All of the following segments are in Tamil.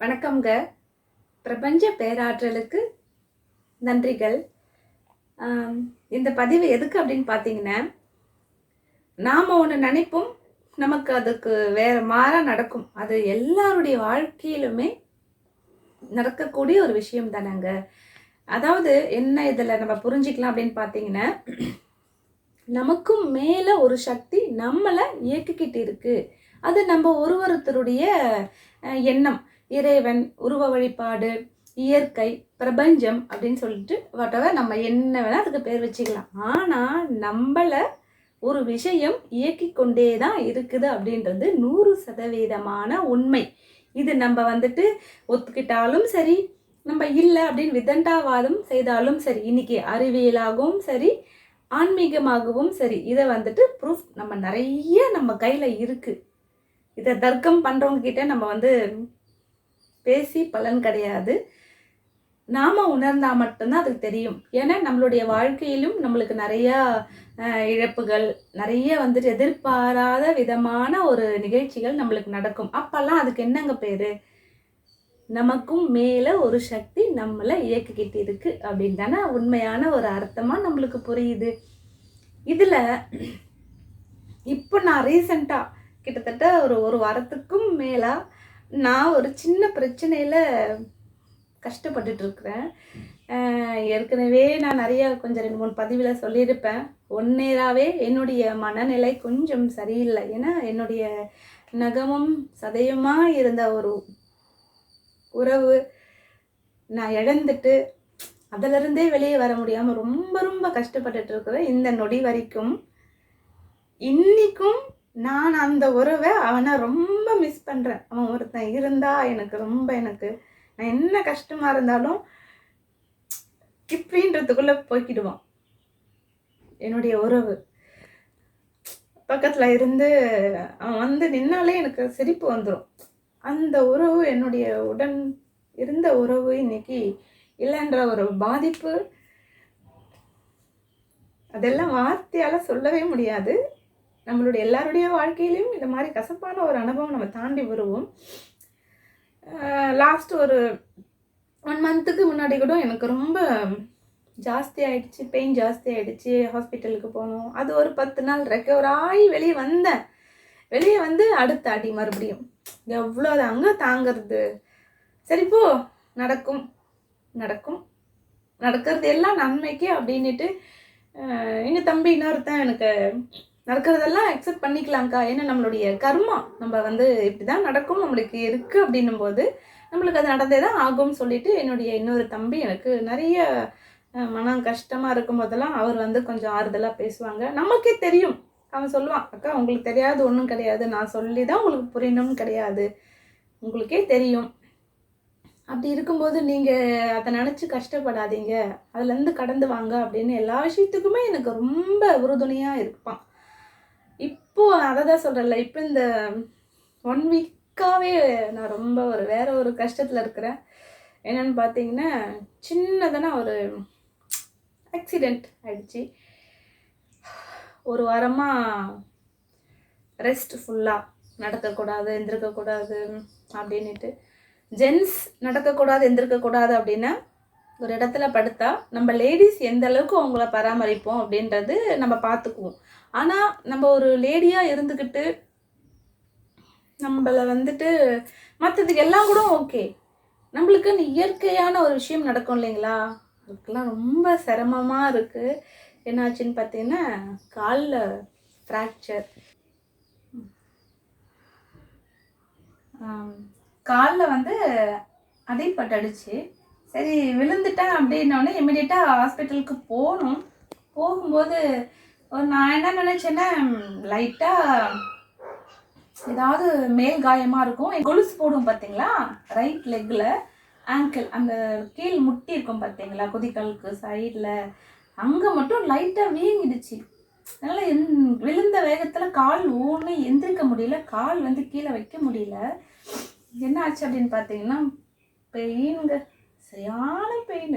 வணக்கம்ங்க. பிரபஞ்ச பேராற்றலுக்கு நன்றிகள். இந்த பதிவு எதுக்கு அப்படின்னு பார்த்தீங்கன்னா நாம் ஒன்று நினைப்போம் நமக்கு அதுக்கு வேறு மாறாக நடக்கும். அது எல்லாருடைய வாழ்க்கையிலுமே நடக்கக்கூடிய ஒரு விஷயம் தானேங்க. அதாவது என்ன இதில் நம்ம புரிஞ்சுக்கலாம் அப்படின்னு பார்த்தீங்கன்னா நமக்கும் மேலே ஒரு சக்தி நம்மளை இயக்கிக்கிட்டு இருக்குது அது நம்ம ஒருவருத்தருடைய எண்ணம். இறைவன் உருவ வழிபாடு இயற்கை பிரபஞ்சம் அப்படின்னு சொல்லிட்டு வாட்டவர் நம்ம என்ன வேணால் அதுக்கு பேர் வச்சுக்கலாம். ஆனால் நம்மளை ஒரு விஷயம் இயக்கி கொண்டே தான் இருக்குது அப்படின்றது நூறு சதவீதமான உண்மை. இது நம்ம வந்துட்டு ஒத்துக்கிட்டாலும் சரி நம்ம இல்லை அப்படின்னு விதண்டாவாதம் செய்தாலும் சரி இன்னைக்கு அறிவியலாகவும் சரி ஆன்மீகமாகவும் சரி இதை வந்துட்டு ப்ரூஃப் நம்ம நிறைய நம்ம கையில் இருக்குது இதை தர்க்கம் பண்ணுறவங்க கிட்ட நம்ம வந்து பேசி பலன் கிடையாது. நாம் உணர்ந்தால் மட்டும்தான் அதுக்கு தெரியும். ஏன்னா நம்மளுடைய வாழ்க்கையிலும் நம்மளுக்கு நிறையா இழப்புகள் நிறைய வந்துட்டு எதிர்பாராத விதமான ஒரு நிகழ்ச்சிகள் நம்மளுக்கு நடக்கும். அப்போல்லாம் அதுக்கு என்னங்க பேர்? நமக்கும் மேலே ஒரு சக்தி நம்மளை இயக்கிக்கிட்டு இருக்கு அப்படின்னு தானே உண்மையான ஒரு அர்த்தமாக நம்மளுக்கு புரியுது. இதில் இப்போ நான் ரீசண்டாக கிட்டத்தட்ட ஒரு ஒரு வாரத்துக்கும் மேலே நான் ஒரு சின்ன பிரச்சனையில் கஷ்டப்பட்டுட்ருக்குறேன் ஏற்கனவே நான் நிறைய கொஞ்சம் ரெண்டு மூணு பதிவில் சொல்லியிருப்பேன். ஒன் நேராகவே என்னுடைய மனநிலை கொஞ்சம் சரியில்லை. ஏன்னா என்னுடைய நகமும் சதயமா இருந்த ஒரு உறவு நான் இழந்துட்டு அதிலிருந்தே வெளியே வர முடியாமல் ரொம்ப ரொம்ப கஷ்டப்பட்டுட்டு இருக்கிறேன் இந்த நொடி வரைக்கும் இன்றைக்கும் நான் அந்த உறவை அவனை ரொம்ப மிஸ் பண்ணுறேன் அவன் ஒருத்தன் இருந்தா எனக்கு ரொம்ப எனக்கு நான் என்ன கஷ்டமா இருந்தாலும் இப்படின்றதுக்குள்ள போய்க்கிடுவான். என்னுடைய உறவு. பக்கத்தில் இருந்து அவன் வந்து நின்னாலே எனக்கு சிரிப்பு வந்துடும் அந்த உறவு என்னுடைய உடன் இருந்த உறவு இன்னைக்கு இல்லைன்ற ஒரு பாதிப்பு. அதெல்லாம் வார்த்தையால் சொல்லவே முடியாது. நம்மளுடைய எல்லாருடைய வாழ்க்கையிலையும் இந்த மாதிரி கசப்பான ஒரு அனுபவம் நம்ம தாண்டி வருவோம். லாஸ்ட் ஒரு ஒன் மந்த்துக்கு முன்னாடி கூட எனக்கு ரொம்ப ஜாஸ்தி ஆகிடுச்சு பெயின் ஜாஸ்தி ஆகிடுச்சு ஹாஸ்பிட்டலுக்கு போனோம். அது ஒரு பத்து நாள் ரெக்கவர் ஆகி வெளியே வந்தேன் வெளியே வந்து அடுத்த அடி மறுபடியும். எவ்வளோ அங்கே தாங்கிறது? சரி போ. நடக்கும். நடக்கும். நடக்கிறது எல்லாம் நன்மைக்கு அப்படின்னுட்டு எங்கள் தம்பி இன்னொருத்தன் எனக்கு நடக்கிறதெல்லாம் அக்செப்ட் பண்ணிக்கலாம்க்கா. ஏன்னா நம்மளுடைய கர்மா நம்ம வந்து இப்படி தான் நடக்கும் நம்மளுக்கு இருக்குது அப்படின்னும் போது நம்மளுக்கு அது நடந்தே தான் ஆகும்னு சொல்லிட்டு என்னுடைய இன்னொரு தம்பி எனக்கு நிறைய மனம் கஷ்டமாக இருக்கும் போதெல்லாம் அவர் வந்து கொஞ்சம் ஆறுதலாக பேசுவாங்க. நமக்கே தெரியும். அவன் சொல்லுவான் அக்கா உங்களுக்கு தெரியாது ஒன்றும் கிடையாது. நான் சொல்லி தான் உங்களுக்கு புரியணும்னு கிடையாது. உங்களுக்கே தெரியும். அப்படி இருக்கும்போது நீங்கள் அதை நினச்சி கஷ்டப்படாதீங்க. அதுலேருந்து கடந்து வாங்க அப்படின்னு எல்லா விஷயத்துக்குமே எனக்கு ரொம்ப உறுதுணையாக இருப்பான். இப்போது அதை தான் சொல்கிறேன்ல இப்போ இந்த ஒன் வீக்காகவே நான் ரொம்ப ஒரு வேற ஒரு கஷ்டத்தில் இருக்கிறேன். என்னென்னு பார்த்தீங்கன்னா சின்னதான ஒரு ஆக்சிடெண்ட் ஆகிடுச்சு ஒரு வாரமாக ரெஸ்ட் ஃபுல்லாக நடக்கக்கூடாது எழுந்திருக்கக்கூடாது அப்படின்னுட்டு. ஜென்ஸ் நடக்கக்கூடாது எந்திருக்கக்கூடாது அப்படின்னா ஒரு இடத்துல படுத்தா நம்ம லேடிஸ் எந்த அளவுக்கு அவங்கள பராமரிப்போம் அப்படின்றது நம்ம பார்த்துக்குவோம் ஆனால் நம்ம ஒரு லேடியாக இருந்துக்கிட்டு நம்மளை வந்துட்டு மற்றதுக்கு எல்லாம் கூட ஓகே நம்மளுக்கு இயற்கையான ஒரு விஷயம் நடக்கும் இல்லைங்களா? அதுக்கெல்லாம் ரொம்ப சிரமமாக இருக்குது என்னாச்சுன்னு பார்த்தீங்கன்னா காலில் ஃப்ராக்சர் காலில் வந்து அடிபட்டுடுச்சு. சரி விழுந்துட்டேன் அப்படின்னோடனே இமிடியட்டாக ஹாஸ்பிட்டலுக்கு போகணும். போகும்போது ஒரு நான் என்ன நினச்சேன்னா லைட்டாக ஏதாவது மேல் காயமாக இருக்கும். கொலுசு போடும் பார்த்தீங்களா ரைட் லெக்கில் ஆங்கிள் அந்த கீழ் முட்டி இருக்கும் பார்த்தீங்களா குதிக்கலுக்கு சைடில் அங்கே மட்டும் லைட்டாக வீங்கிடுச்சு. அதனால் எந் விழுந்த வேகத்தில் கால் ஊன்னு எந்திரிக்க முடியல. கால் வந்து கீழே வைக்க முடியல. என்ன ஆச்சு அப்படின்னு பார்த்தீங்கன்னா பெயின்ங்க சரியான பெயின்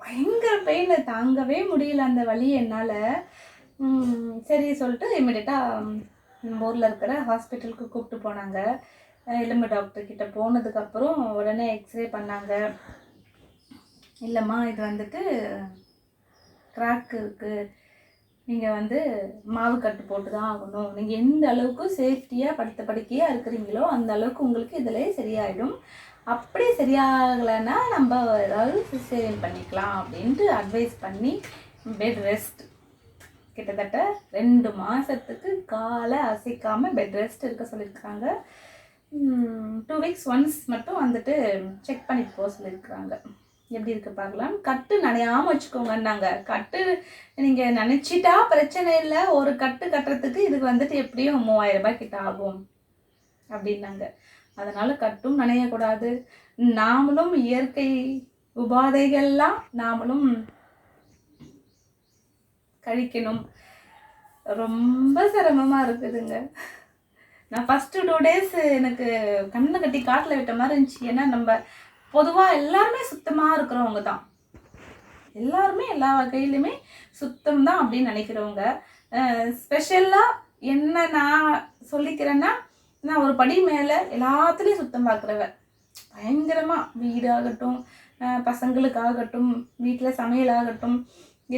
பயங்கர பெயின் தாங்கவே முடியல அந்த வழி என்னால். சரி சொல்லிட்டு இமிடியட்டாக நம்ம ஊரில் இருக்கிற ஹாஸ்பிட்டலுக்கு கூப்பிட்டு போனாங்க. எலும்பு டாக்டர்கிட்ட போனதுக்கப்புறம் உடனே எக்ஸ்ரே பண்ணாங்க. இல்லைம்மா இது வந்துட்டு கிராக் இருக்குது நீங்கள் வந்து மாவு கட்டு போட்டு தான் ஆகணும். நீங்கள் எந்த அளவுக்கு சேஃப்டியாக படுத்த படுக்கையாக இருக்கிறீங்களோ அந்த அளவுக்கு உங்களுக்கு இதில் சரியாயிடும். அப்படி சரியாகலைன்னா நம்ம ஏதாவது சிசேரியன் பண்ணிக்கலாம் அப்படின்ட்டு அட்வைஸ் பண்ணி பெட் ரெஸ்ட் கிட்டத்தட்ட ரெண்டு மாதத்துக்கு காலை அசைக்காமல் பெட் ரெஸ்ட் இருக்க சொல்லியிருக்காங்க டூ வீக்ஸ் ஒன்ஸ் மட்டும் வந்துட்டு செக் பண்ணிட்டு போக சொல்லியிருக்கிறாங்க. எப்படி இருக்கு பார்க்கலாம். கட்டு நனையாமல் வச்சுக்கோங்கன்னாங்க. கட்டு நீங்கள் நினச்சிட்டா பிரச்சனை இல்லை. ஒரு கட்டு கட்டுறதுக்கு இதுக்கு வந்துட்டு எப்படியும் மூவாயிரம் ரூபாய் கிட்ட ஆகும் அப்படின்னாங்க. அதனால் கட்டும் நனையக்கூடாது. நாமளும் இயற்கை உபாதைகள்லாம் நாமளும் கழிக்கணும். ரொம்ப சிரமமாக இருக்குதுங்க. நான் ஃபஸ்ட்டு டூ டேஸ் எனக்கு கண்ணை கட்டி காட்டில் விட்ட மாதிரி இருந்துச்சு. ஏன்னா நம்ம பொதுவாக எல்லாருமே சுத்தமாக இருக்கிறவங்க தான். எல்லாருமே எல்லா வகையிலுமே சுத்தம் தான் அப்படின்னு நினைக்கிறவங்க. ஸ்பெஷலாக என்ன நான் சொல்லிக்கிறேன்னா நான் ஒரு படி மேலே எல்லாத்துலேயும் சுத்தம் பார்க்குறவ பயங்கரமாக வீடாகட்டும் பசங்களுக்காகட்டும் வீட்டில் சமையலாகட்டும்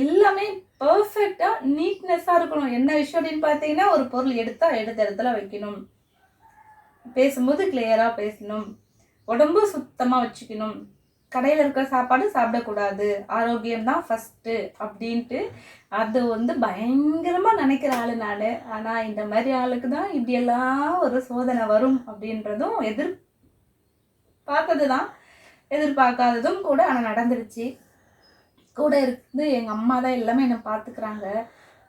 எல்லாமே பர்ஃபெக்டாக நீட்னஸ்ஸாக இருக்கணும். என்ன விஷயம் அப்படின்னு பார்த்தீங்கன்னா ஒரு பொருள் எடுத்தால் எடுத்த இடத்துல வைக்கணும். பேசும்போது கிளியராக பேசணும். உடம்பு சுத்தமாக வச்சுக்கணும். கடையில் இருக்கிற சாப்பாடு சாப்பிடக்கூடாது. ஆரோக்கியம் தான் ஃபஸ்ட்டு அப்படின்ட்டு அது வந்து பயங்கரமாக நினைக்கிற ஆள் நான். ஆனால் இந்த மாதிரி ஆளுக்கு தான் இப்படியெல்லாம் ஒரு சோதனை வரும் அப்படின்றதும் எதிர் பார்த்தது தான் எதிர்பார்க்காததும் கூட ஆனால் நடந்துருச்சு. கூட இருந்து எங்கள் அம்மா தான் எல்லாமே என்னை பார்த்துக்கிறாங்க.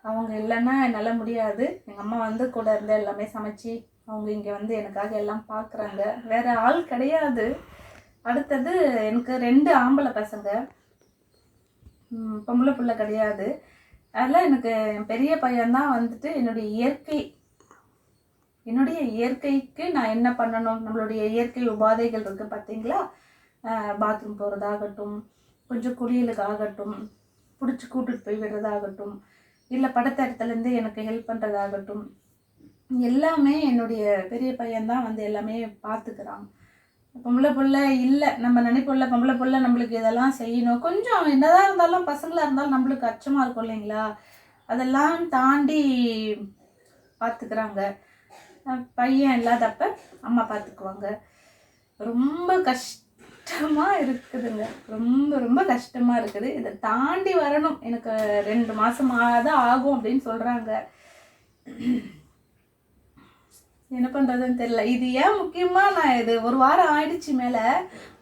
அவங்க இல்லைன்னா என்னால் முடியாது. எங்கள் அம்மா வந்து கூட இருந்து எல்லாமே சமைச்சு அவங்க இங்கே வந்து எனக்காக எல்லாம் பார்க்குறாங்க. வேற ஆள் கிடையாது. அடுத்தது எனக்கு ரெண்டு ஆம்பளை பசங்க. பொம்பளை பிள்ளை கிடையாது. அதில் எனக்கு பெரிய பையன்தான் வந்துட்டு என்னுடைய இயற்கை என்னுடைய இயற்கைக்கு நான் என்ன பண்ணணும்? நம்மளுடைய இயற்கை உபாதைகள் இருக்குது பார்த்தீங்களா? பாத்ரூம் போகிறதாகட்டும் கொஞ்சம் குளியலுக்கு ஆகட்டும் பிடிச்சி கூட்டிகிட்டு போய் விடுறதாகட்டும் இல்லை படத்த இடத்துலேருந்து எனக்கு ஹெல்ப் பண்ணுறதாகட்டும் எல்லாமே என்னுடைய பெரிய பையன்தான் வந்து எல்லாமே பார்த்துக்கிறான். பொம்பளை பிள்ளை இல்லை நம்ம நினைப்போம்ல பொம்பளை பிள்ளை நம்மளுக்கு இதெல்லாம் செய்யணும். கொஞ்சம் என்னதான் இருந்தாலும் பசங்களாக இருந்தாலும் நம்மளுக்கு அச்சமாக இருக்கும் இல்லைங்களா? அதெல்லாம் தாண்டி பார்த்துக்கிறாங்க பையன் இல்லாதப்ப அம்மா பார்த்துக்குவாங்க ரொம்ப கஷ்டமாக இருக்குதுங்க. ரொம்ப ரொம்ப கஷ்டமாக இருக்குது. இதை தாண்டி வரணும். எனக்கு ரெண்டு மாதமாக தான் ஆகும் அப்படின்னு சொல்கிறாங்க என்ன பண்ணுறதுன்னு தெரியல. இது ஏன் முக்கியமாக நான் இது ஒரு வாரம் ஆயிடுச்சு மேலே.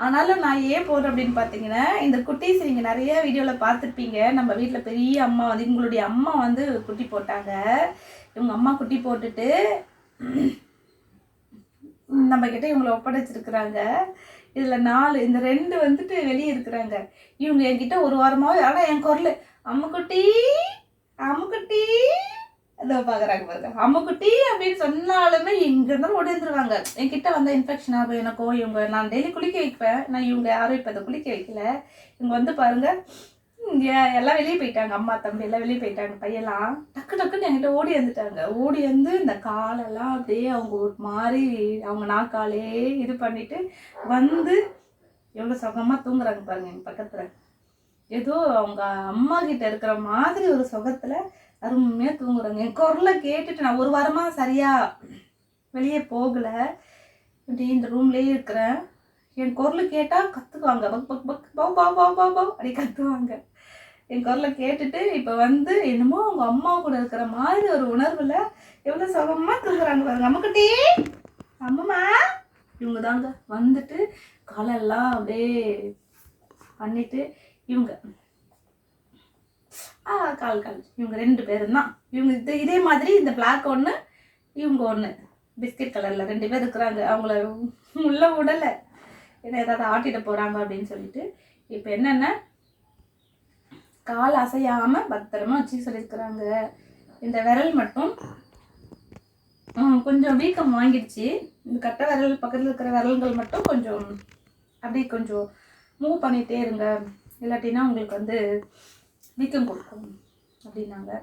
ஆனாலும் நான் ஏன் போடுறேன் அப்படின்னு பார்த்தீங்கன்னா இந்த குட்டீஸ் நீங்கள் நிறைய வீடியோவில் பார்த்துருப்பீங்க. நம்ம வீட்டில் பெரிய அம்மா வந்து இவங்களுடைய அம்மா வந்து குட்டி போட்டாங்க. இவங்க அம்மா குட்டி போட்டுட்டு நம்மக்கிட்ட இவங்களை ஒப்படைச்சிருக்கிறாங்க. இதில் நாலு இந்த ரெண்டு வந்துட்டு வெளியே இருக்கிறாங்க. இவங்க என்கிட்ட ஒரு வாரமாவே ஆனால் என் குரல் அம்முக்குட்டி அம்முக்குட்டி அதோ பார்க்குறாங்க பாருங்க. அம்முக்குட்டி அப்படின்னு சொன்னாலுமே எங்க இருந்தாலும் ஓடி வந்துருவாங்க என்கிட்ட வந்த இன்ஃபெக்ஷன் ஆகும் எனக்கோ இவங்க நான் டெய்லி குளிக்க வைப்பேன். நான் இவங்க யாரும் இப்போ அதை குளிக்க வைக்கல. இவங்க வந்து பாருங்க எல்லாம் வெளியே போயிட்டாங்க. அம்மா தம்பி எல்லாம் வெளியே போயிட்டாங்க. பையெல்லாம் டக்கு டக்குன்னு என்கிட்ட ஓடி வந்துட்டாங்க. ஓடி வந்து இந்த காலெல்லாம் அப்படியே அவங்க ஒரு மாதிரி அவங்க நாக்காலே இது பண்ணிட்டு வந்து எவ்வளோ சுகமாக தூங்குறாங்க பாருங்க எங்கள் பக்கத்தில். ஏதோ அவங்க அம்மா கிட்ட இருக்கிற மாதிரி ஒரு சுகத்தில் அருமையாக தூங்குறாங்க. என் குரலை கேட்டுட்டு நான் ஒரு வாரமாக சரியாக வெளியே போகலை. இப்படி இந்த ரூம்லேயே இருக்கிறேன். என் குரலை கேட்டால் கற்றுக்குவாங்க பக் பக் பக் பவ் பவ் பவ் பவ் பவ் அப்படி கற்றுவாங்க என் குரலை கேட்டுட்டு இப்போ வந்து என்னமோ அவங்க அம்மா கூட இருக்கிற மாதிரி ஒரு உணர்வில் எவ்வளோ சுகமாக தூங்குறாங்க பாருங்க. அம்மக்கிட்டே அம்மம்மா. இவங்க தாங்க வந்துட்டு காலெல்லாம் அப்படியே பண்ணிட்டு இவங்க கால் கால். இவங்க ரெண்டு பேரும் தான். இவங்க இது இதே மாதிரி இந்த பிளாக் ஒன்று இவங்க ஒன்று பிஸ்கட் கலரில் ரெண்டு பேர் இருக்கிறாங்க. அவங்கள உள்ள விடலை. ஏன்னா ஏதாவது ஆட்டிட போகிறாங்க அப்படின்னு சொல்லிட்டு. இப்போ என்னென்ன கால் அசையாமல் பத்திரமா வச்சு சொல்லியிருக்கிறாங்க. இந்த விரல் மட்டும் கொஞ்சம் வீக்கம் வாங்கிடுச்சு. இந்த கட்டை விரல் பக்கத்தில் இருக்கிற விரல்கள் மட்டும் கொஞ்சம் அப்படியே கொஞ்சம் மூவ் பண்ணிகிட்டே இருங்க. இல்லாட்டினா உங்களுக்கு வந்து வீக்கம் கொடுக்கும் அப்படின்னாங்க.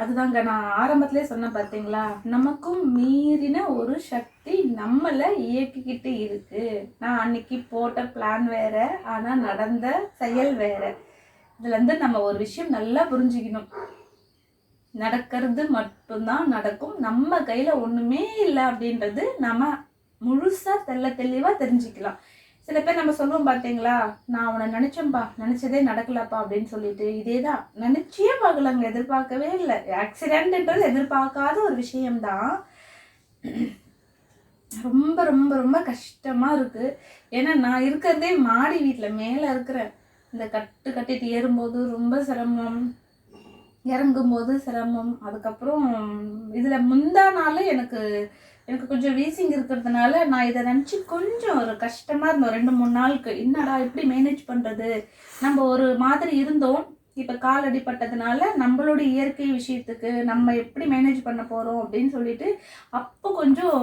அதுதாங்க நான் ஆரம்பத்திலே சொன்னேன் பார்த்தீங்களா? நமக்கும் மீறின ஒரு சக்தி நம்மளை இயக்கிக்கிட்டு இருக்கு. நான் அன்னைக்கு போட்ட பிளான் வேற ஆனால் நடந்த செயல் வேற. இதுல இருந்து நம்ம ஒரு விஷயம் நல்லா புரிஞ்சுக்கணும். நடக்கிறது மட்டும்தான் நடக்கும். நம்ம கையில ஒண்ணுமே இல்லை அப்படின்றது நம்ம முழுசா தெல்ல தெளிவா தெரிஞ்சுக்கலாம். சில பேர் நம்ம சொல்லுவோம் பார்த்தீங்களா? நான் அவனை நினைச்சேன்பா நினைச்சதே நடக்கலப்பா அப்படின்னு சொல்லிட்டு இதேதான். நினைச்சே பார்க்கலங்க எதிர்பார்க்கவே இல்லை. ஆக்சிடென்ட்ன்றது எதிர்பார்க்காத ஒரு விஷயம்தான். ரொம்ப ரொம்ப ரொம்ப கஷ்டமா இருக்கு. ஏன்னா நான் இருக்கிறதே மாடி வீட்டில் மேலே இருக்கிறேன். இந்த கட்டு கட்டிட்டு ஏறும்போது ரொம்ப சிரமம். இறங்கும்போது சிரமம். அதுக்கப்புறம் இதில் முந்தா நாள் எனக்கு எனக்கு கொஞ்சம் வீசிங் இருக்கிறதுனால நான் இதை நினச்சி கொஞ்சம் ஒரு கஷ்டமாக இருந்தோம். ரெண்டு மூணு நாளுக்கு. என்னடா எப்படி மேனேஜ் பண்ணுறது நம்ம ஒரு மாதிரி இருந்தோம். இப்போ கால் அடிப்பட்டதுனால நம்மளுடைய இயற்கை விஷயத்துக்கு நம்ம எப்படி மேனேஜ் பண்ண போகிறோம் அப்படின்னு சொல்லிட்டு அப்போ கொஞ்சம்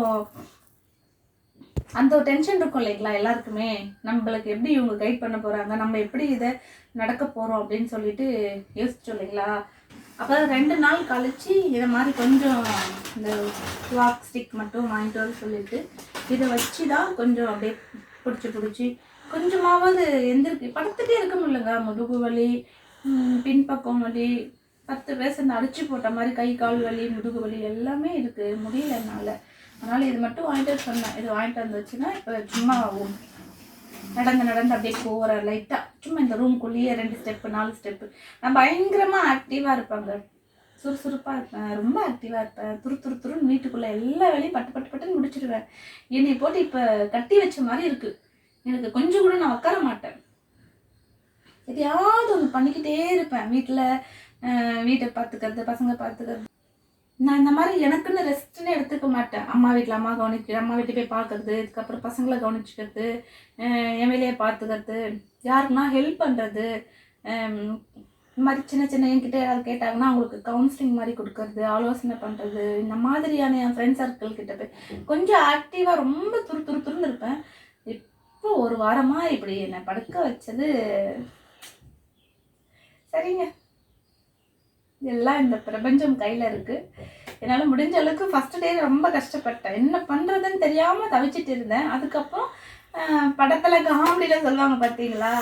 அந்த ஒரு டென்ஷன் இருக்கும் இல்லைங்களா எல்லாருக்குமே? நம்மளுக்கு எப்படி இவங்க கைட் பண்ண போகிறாங்க நம்ம எப்படி இதை நடக்க போகிறோம் அப்படின்னு சொல்லிட்டு யோசிச்சோம் இல்லைங்களா? அப்போ ரெண்டு நாள் கழித்து இதை மாதிரி கொஞ்சம் இந்த வாக் ஸ்டிக் மட்டும் வாங்கிட்டு வர சொல்லிட்டு இதை வச்சு தான் கொஞ்சம் அப்படியே பிடிச்சி பிடிச்சி கொஞ்சமாவது எந்திருக்கு படுத்துகிட்டே இருக்க முடியலங்க. முதுகு வலி பின்பக்கம் வலி பத்து பேச அடிச்சு போட்ட மாதிரி கை கால் வலி முதுகு வலி எல்லாமே இருக்குது முடியல என்னால். அதனால் இது மட்டும் வாங்கிட்டு சொன்னேன். இது வாங்கிட்டு வந்து வச்சுன்னா இப்போ சும்மா நடந்து நடந்து அப்படியே போகிற லைட்டாக சும்மா இந்த ரூம்குள்ளேயே ரெண்டு ஸ்டெப்பு நாலு ஸ்டெப்பு நான் பயங்கரமாக ஆக்டிவாக இருப்பாங்க சுறுசுறுப்பாக இருப்பேன் ரொம்ப ஆக்டிவாக இருப்பேன். துரு துரு துருன்னு வீட்டுக்குள்ளே எல்லா வேலையும் பட்டு பட்டு பட்டுன்னு முடிச்சிடுவேன் என்னை போட்டு இப்போ கட்டி வச்ச மாதிரி இருக்கு. எனக்கு கொஞ்சம் கூட நான் உட்கார மாட்டேன். எதையாவது ஒன்று பண்ணிக்கிட்டே இருப்பேன். வீட்டில் வீட்டை பார்த்துக்கிறது பசங்க பார்த்துக்கிறது. நான் இந்த மாதிரி எனக்குன்னு ரெஸ்ட்னு எடுத்துக்க மாட்டேன். அம்மா வீட்டில் அம்மா கவனிக்க அம்மா வீட்டுக்கு போய் பார்க்குறது இதுக்கப்புறம் பசங்களை கவனிச்சுக்கிறது எம்எல்ஏ என் வேலையை பார்த்துக்கிறது யாருக்குன்னா ஹெல்ப் பண்ணுறது இந்த மாதிரி சின்ன சின்ன என்கிட்ட யாராவது கேட்டாங்கன்னா அவங்களுக்கு கவுன்சிலிங் மாதிரி கொடுக்கறது ஆலோசனை பண்ணுறது இந்த மாதிரியான என் ஃப்ரெண்ட் சர்க்கிள் கிட்ட போய் கொஞ்சம் ஆக்டிவாக ரொம்ப துரு துரு துருன்னு இருப்பேன். இப்போ ஒரு வாரமாக இப்படி என்னை படுக்க வச்சது. சரிங்க. எல்லாம் இந்த பிரபஞ்சம் கையில் இருக்குது என்னால் முடிஞ்ச அளவுக்கு ஃபஸ்ட்டு டே ரொம்ப கஷ்டப்பட்டேன். என்ன பண்ணுறதுன்னு தெரியாமல் தவிச்சிட்டு இருந்தேன். அதுக்கப்புறம் படத்தில் காமெடியில் சொல்லுவாங்க பார்த்தீங்களா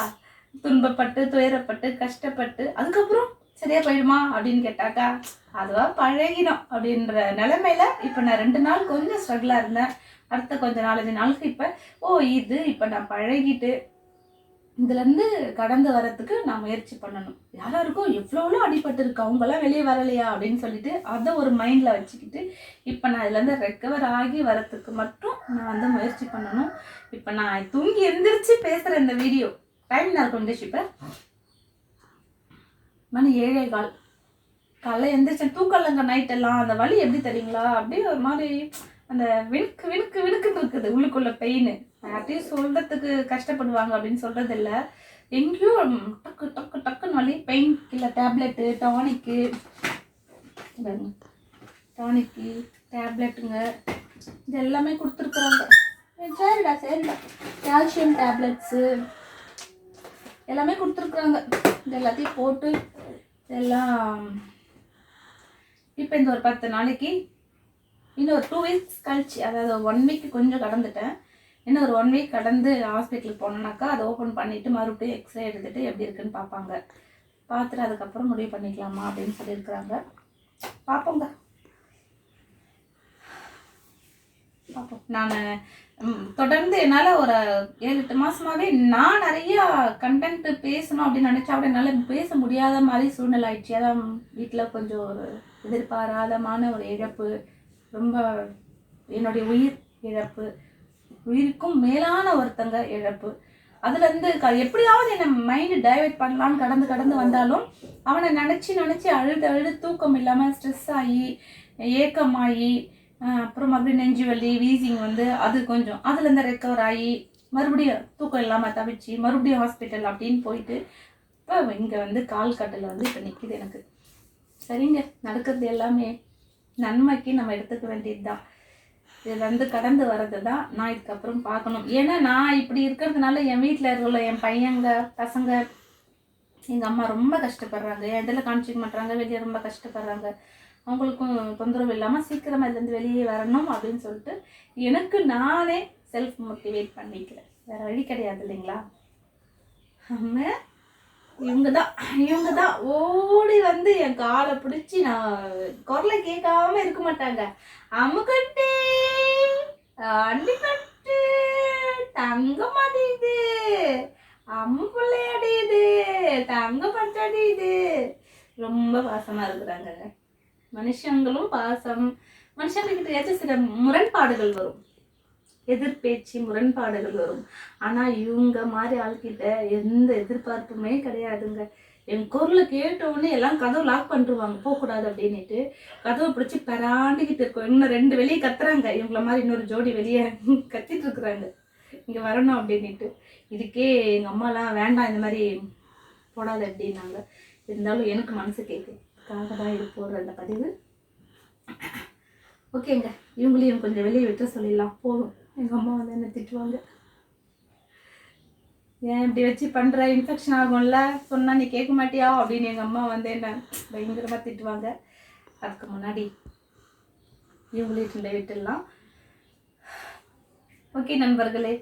துன்பப்பட்டு துயரப்பட்டு கஷ்டப்பட்டு அதுக்கப்புறம் சரியா போயிடுமா அப்படின்னு கேட்டாக்கா அதுவாக பழகிடும் அப்படின்ற நிலமையில இப்போ நான் ரெண்டு நாள் கொஞ்சம் ஸ்ட்ரகிளாக இருந்தேன். அடுத்த கொஞ்சம் நாலஞ்சு நாளுக்கு இப்போ ஓ இது இப்போ நான் பழகிட்டு இதுலேருந்து கடந்து வரத்துக்கு நான் முயற்சி பண்ணணும். யாராருக்கும் எவ்வளோ அடிபட்டு இருக்கு அவங்களாம் வெளியே வரலையா அப்படின்னு சொல்லிட்டு அதை ஒரு மைண்டில் வச்சுக்கிட்டு இப்போ நான் இதுலேருந்து ரெக்கவர் ஆகி வரத்துக்கு மட்டும் நான் வந்து முயற்சி பண்ணணும். இப்போ நான் தூங்கி எந்திரிச்சு பேசுகிற இந்த வீடியோ. டைம் நான் கொஞ்சம் இப்போ மணி ஏழே கால். காலைல எந்திரிச்சேன். தூக்கலங்க நைட்டெல்லாம் அந்த வலி எப்படி தெரியுங்களா? அப்படியே ஒரு மாதிரி அந்த விணுக்கு விணுக்கு விணுக்குன்னு இருக்குது. உள்ளுக்குள்ள பெயின் யார்ட்டையும் சொல்றதுக்கு கஷ்டப்படுவாங்க அப்படின்னு சொல்றது இல்லை எங்கேயோ டக்கு டக்கு டக்குன்னு வழி pain killer tablet tonic tonic டேப்லெட்டுங்க இது எல்லாமே கொடுத்துருக்குறாங்க. சரிடா சரிடா. கால்சியம் டேப்லெட்ஸு எல்லாமே கொடுத்துருக்குறாங்க. இது எல்லாத்தையும் போட்டு எல்லாம் இப்போ இந்த ஒரு பத்து நாளைக்கு இன்னும் ஒரு டூ வீக்ஸ் கழிச்சு அதாவது ஒன் வீக் கொஞ்சம் கடந்துட்டேன். இன்னும் ஒரு ஒன் வீக் கடந்து ஹாஸ்பிட்டலுக்கு போனோம்னாக்கா அதை ஓப்பன் பண்ணிவிட்டு மறுபடியும் எக்ஸ்ரே எடுத்துகிட்டு எப்படி இருக்குன்னு பார்ப்பாங்க. பார்த்துட்டு அதுக்கப்புறம் முடிவு பண்ணிக்கலாமா அப்படின்னு சொல்லியிருக்கிறாங்க. பார்ப்போங்க. பார்ப்போம். நான் தொடர்ந்து என்னால் ஒரு ஏழு எட்டு மாதமாகவே நான் நிறையா கண்டென்ட் பேசணும் அப்படின்னு நினச்சா கூட என்னால் பேச முடியாத மாதிரி சூழ்நிலை ஆயிடுச்சு. அதான் வீட்டில் கொஞ்சம் ஒரு எதிர்பாராதமான ஒரு இழப்பு. ரொம்ப என்னுடைய உயிர் இழப்பு. உயிருக்கும் மேலான ஒருத்தங்க இழப்பு. அதுல இருந்து க- எப்படியாவது என்ன மைண்ட் டைவர்ட் பண்ணலாம்னு கடந்து கடந்து வந்தாலும் அவனை நினைச்சு நினைச்சு அழுது அழுது தூக்கம் இல்லாம ஸ்ட்ரெஸ் ஆகி ஏக்கமாகி அப்புறம் மறுபடியும் நெஞ்சு வலி வீசிங் வந்து அது கொஞ்சம். அதுல இருந்து ரெக்கவர் ஆகி மறுபடியும் தூக்கம் இல்லாம தவிச்சு மறுபடியும் ஹாஸ்பிட்டல் அப்படின்னு போயிட்டு இப்போ இங்கே வந்து கால் கட்டில் வந்து இப்போ நிற்கிது எனக்கு. சரிங்க நடக்கிறது எல்லாமே நன்மைக்கு நம்ம எடுத்துக்க வேண்டியது தான் இதுலேருந்து கடந்து வர்றது தான் நான் இதுக்கப்புறம் பார்க்கணும். ஏன்னா நான் இப்படி இருக்கிறதுனால என் வீட்டில் இருக்கிற என் பையங்க பசங்க எங்கள் அம்மா ரொம்ப கஷ்டப்படுறாங்க. என் இதில் காமிச்சிக்க மாட்டுறாங்க வெளியே ரொம்ப கஷ்டப்படுறாங்க. அவங்களுக்கும் தொந்தரவு இல்லாமல் சீக்கிரமாக இதுலேருந்து வெளியே வரணும் அப்படின்னு சொல்லிட்டு எனக்கு நானே செல்ஃப் மோட்டிவேட் பண்ணிக்கிறேன். வேறு வழி கிடையாது இல்லைங்களா? அம்ம இவங்க தான் இவங்க தான் ஓடி வந்து என் காலை பிடிச்சி நான் குரலை கேட்காம இருக்க மாட்டாங்க. அமுக்கட்டே! அள்ளிக்கட்டு தங்கம் அடையுது அம்புள்ளை அடியுது தங்க பட்டு அடியுது. ரொம்ப பாசமா இருக்கிறாங்க. மனுஷங்களும் பாசம். மனுஷங்ககிட்ட ஏதாச்சும் சில முரண்பாடுகள் வரும். எதிர்பேச்சு முரண்பாடுகள் வரும். ஆனால் இவங்க மாதிரி ஆள்கிட்ட எந்த எதிர்பார்ப்புமே கிடையாதுங்க. என் குரலை கேட்டவுடனே உடனே எல்லாம் கதவு லாக் பண்ணிருவாங்க. போகக்கூடாது அப்படின்னுட்டு கதவை பிடிச்சி பராண்டிக்கிட்டு இருக்கோம். இன்னும் ரெண்டு வெளியே கத்துறாங்க. இவங்கள மாதிரி இன்னொரு ஜோடி வெளியே கத்திட்டு இருக்கிறாங்க. இங்கே வரணும் அப்படின்னுட்டு. இதுக்கே எங்கள் அம்மாலாம் வேண்டாம் இந்த மாதிரி போடாது அப்படின்னாங்க. இருந்தாலும் எனக்கு மனசு கேட்குது தான் இது போடுற அந்த பதிவு. ஓகேங்க. இவங்களையும் கொஞ்சம் வெளியே விட்டு சொல்லிடலாம். போதும். எங்கள் அம்மா வந்து என்ன திட்டுவாங்க. ஏன் இப்படி வச்சு பண்ணுற இன்ஃபெக்ஷன் ஆகும்ல. சொன்னால் நீ கேட்க மாட்டியா? அப்படின்னு எங்கள் அம்மா வந்து என்ன பயங்கரமாக திட்டுவாங்க. அதுக்கு முன்னாடி இவங்களையும் விட்டுடலாம். ஓகே நண்பர்களே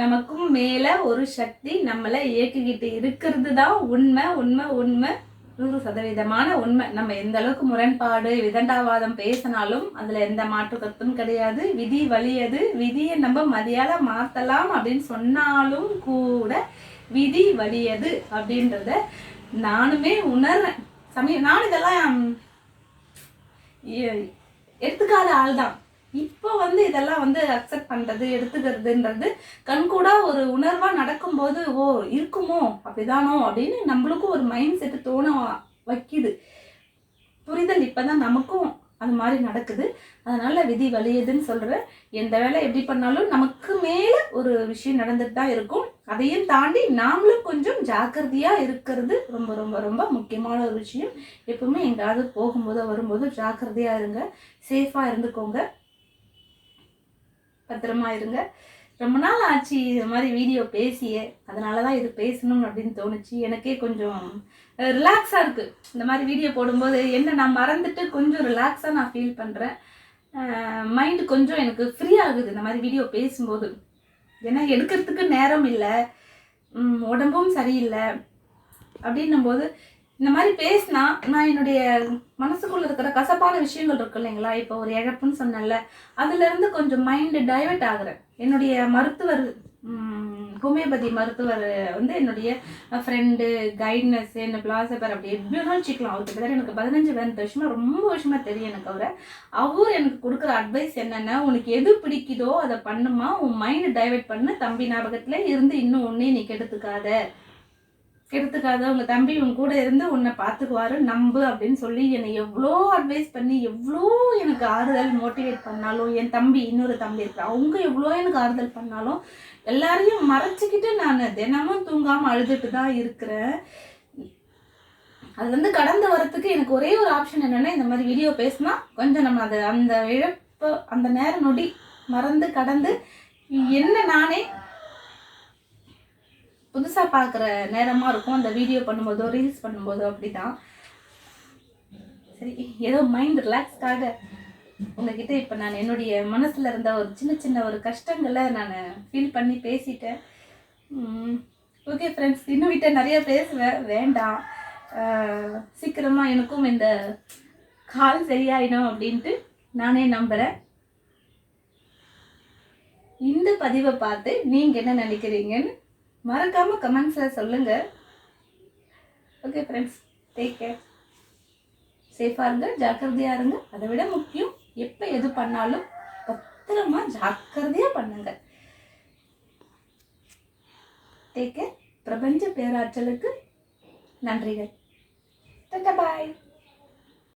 நமக்கும் மேலே ஒரு சக்தி நம்மளை இயக்கிக்கிட்டு இருக்கிறது தான் உண்மை உண்மை உண்மை. நூறு சதவீதமான உண்மை. நம்ம எந்த அளவுக்கு முரண்பாடு விதண்டாவாதம் பேசினாலும் அதுல எந்த மாற்று கருத்தும் கிடையாது. விதி வலியது விதியை நம்ம மதியால மாத்தலாம் அப்படின்னு சொன்னாலும் கூட விதி வலியது அப்படின்றத நானுமே உணர்றேன். சமயம் நான் இதெல்லாம் எ- எடுத்துக்காத ஆள் தான் இப்போ வந்து இதெல்லாம் வந்து அக்செப்ட் பண்ணுறது எடுத்துக்கிறதுன்றது கண்கூடா ஒரு உணர்வாக நடக்கும்போது ஓ இருக்குமோ? அப்படிதானோ? அப்படின்னு நம்மளுக்கும் ஒரு மைண்ட் செட்டு தோண வைக்குது. புரிதல் இப்போ தான் நமக்கும் அது மாதிரி நடக்குது. அதனால் விதி வலியுதுன்னு சொல்கிறேன் எந்த வேலை எப்படி பண்ணாலும் நமக்கு மேலே ஒரு விஷயம் நடந்துட்டு தான் இருக்கும். அதையும் தாண்டி நாமளும் கொஞ்சம் ஜாக்கிரதையாக இருக்கிறது ரொம்ப ரொம்ப ரொம்ப முக்கியமான ஒரு விஷயம். எப்பவுமே எங்கேயாவது போகும்போதோ வரும்போது ஜாக்கிரதையாக இருங்க. சேஃபாக இருந்துக்கோங்க. பத்திரமா இருங்க. ரொம்ப நாள் ஆச்சு இது மாதிரி வீடியோ பேசியே. அதனால தான் இது பேசணும் அப்படின்னு தோணுச்சு. எனக்கே கொஞ்சம் ரிலாக்ஸாக இருக்குது இந்த மாதிரி வீடியோ போடும்போது என்ன நான் மறந்துட்டு கொஞ்சம் ரிலாக்ஸாக நான் ஃபீல் பண்ணுறேன் மைண்டு கொஞ்சம் எனக்கு ஃப்ரீ ஆகுது இந்த மாதிரி வீடியோ பேசும்போது. ஏன்னா எடுக்கிறதுக்கு நேரம் இல்லை. உடம்பும் சரியில்லை. அப்படின்னும் போது இந்த மாதிரி பேசினா நான் என்னுடைய மனசுக்குள்ள இருக்கிற கசப்பான விஷயங்கள் இருக்கு இல்லைங்களா? இப்போ ஒரு இழப்புன்னு சொன்னேன்ல அதுல இருந்து கொஞ்சம் மைண்டு டைவெர்ட் ஆகுறேன். என்னுடைய மருத்துவர் ஹோமியோபதி மருத்துவர் வந்து என்னுடைய ஃப்ரெண்டு கைட்னஸ் என்ன பிளாசபர் அப்படி எப்படி வச்சுக்கலாம் அவர் கிட்டத்தட்ட எனக்கு பதினஞ்சு பன்னெண்டு வருஷமா ரொம்ப வருஷமா தெரியும் எனக்கு அவரை. அவர் எனக்கு கொடுக்குற அட்வைஸ் என்னன்னா உனக்கு எது பிடிக்குதோ அதை பண்ணுமா உன் மைண்டு டைவெர்ட் பண்ணு. தம்பி ஞாபகத்துல இருந்து இன்னும் ஒன்னே நீ கெடுத்துக்காத. கெடுத்துக்காத உங்க தம்பி உன் கூட இருந்து உன்னை பார்த்துக்குவாரு நம்பு அப்படின்னு சொல்லி என்னை எவ்வளோ அட்வைஸ் பண்ணி எவ்வளோ எனக்கு ஆறுதல் மோட்டிவேட் பண்ணாலும் என் தம்பி இன்னொரு தம்பி இருக்கு அவங்க எவ்வளோ எனக்கு ஆறுதல் பண்ணாலும் எல்லாரையும் மறைச்சிக்கிட்டு நான் தினமும் தூங்காம அழுதுட்டு தான் இருக்கிறேன். அது வந்து கடந்து வரத்துக்கு எனக்கு ஒரே ஒரு ஆப்ஷன் என்னன்னா இந்த மாதிரி வீடியோ பேசினா கொஞ்சம் நம்ம அதை அந்த இழப்பு அந்த நேர நொடி மறந்து கடந்து என்ன நானே புதுசாக பார்க்குற நேரமாக இருக்கும். அந்த வீடியோ பண்ணும்போதோ ரீல்ஸ் பண்ணும்போதோ அப்படிதான். சரி ஏதோ மைண்ட் ரிலாக்ஸ்க்காக உங்ககிட்ட இப்போ நான் என்னுடைய மனசில் இருந்த ஒரு சின்ன சின்ன ஒரு கஷ்டங்களை நான் ஃபீல் பண்ணி பேசிட்டேன். ஓகே ஃப்ரெண்ட்ஸ் இன்னும் விட்ட நிறைய பேசுவேன். வேண்டாம். சீக்கிரமாக எனக்கும் இந்த கால் சரியாயிடும் அப்படின்ட்டு நானே நம்புகிறேன் இந்த பதிவை பார்த்து நீங்கள் என்ன நினைக்கிறீங்கன்னு மறக்காம கமெண்ட்ஸில் சொல்லுங்க. ஓகே ஃப்ரெண்ட்ஸ் டேக் கேர் சேஃபாக இருங்க ஜாக்கிரதையாக இருங்க. அதை விட முக்கியம் எப்போ எது பண்ணாலும் பத்திரமா ஜாக்கிரதையாக பண்ணுங்க. டேக் கேர் பிரபஞ்ச பேராற்றலுக்கு நன்றிகள். பாய்